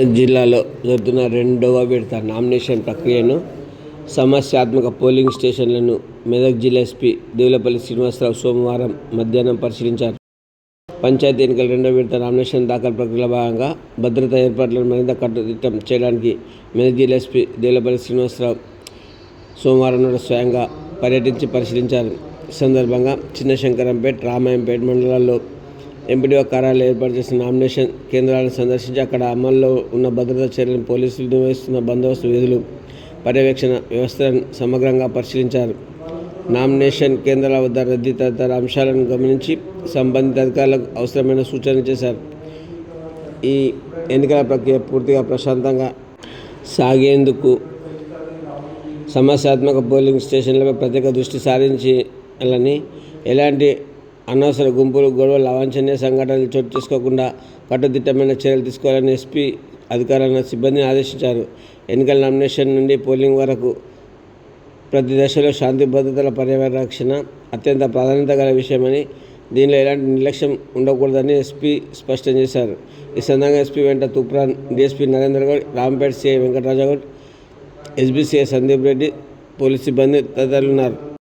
జిల్లాలో జరుగుతున్న రెండవ విడత నామినేషన్ ప్రక్రియను సమస్యాత్మక పోలింగ్ స్టేషన్లను మెదక్ జిల్లా ఎస్పీ దేవులపల్లి శ్రీనివాసరావు సోమవారం మధ్యాహ్నం పరిశీలించారు. పంచాయతీ ఎన్నికల రెండవ విడత నామినేషన్ దాఖలు ప్రక్రియలో భాగంగా భద్రతా ఏర్పాట్లను మరింత కట్టుదిట్టం చేయడానికి మెదక్ జిల్లా ఎస్పీ దేవులపల్లి శ్రీనివాసరావు సోమవారం నాడు స్వయంగా పర్యటించి పరిశీలించారు. ఈ సందర్భంగా చిన్నశంకరంపేట రామాయంపేట మండలాల్లో ఎంపీడీఓ కార్యాలయం ఏర్పాటు చేసిన నామినేషన్ కేంద్రాలను సందర్శించి అక్కడ అమల్లో ఉన్న భద్రతా చర్యలను పోలీసులు నిర్వహిస్తున్న బందోబస్తు విధులు పర్యవేక్షణ వ్యవస్థలను సమగ్రంగా పరిశీలించారు. నామినేషన్ కేంద్రాల వద్ద రద్దీ తదితర అంశాలను గమనించి సంబంధిత అధికారులకు అవసరమైన సూచనలు చేశారు. ఈ ఎన్నికల ప్రక్రియ పూర్తిగా ప్రశాంతంగా సాగేందుకు సమస్యాత్మక పోలింగ్ స్టేషన్లపై ప్రత్యేక దృష్టి సారించాలని ఎలాంటి అనవసర గుంపులు గొడవలు అవాంఛనీయ సంఘటనలు చోటు చేసుకోకుండా కట్టుదిట్టమైన చర్యలు తీసుకోవాలని ఎస్పీ అధికారులను సిబ్బందిని ఆదేశించారు. ఎన్నికల నామినేషన్ నుండి పోలింగ్ వరకు ప్రతి దశలో శాంతి భద్రతల పర్యవేక్షణ అత్యంత ప్రాధాన్యత గల విషయమని దీనిలో ఎలాంటి నిర్లక్ష్యం ఉండకూడదని ఎస్పీ స్పష్టం చేశారు. ఈ సందర్భంగా ఎస్పీ వెంట Toopran DSP Narendra Goud Rampet CI Venkatarajgoud SB CI Sandeep Reddy police సిబ్బంది తదితరులు ఉన్నారు.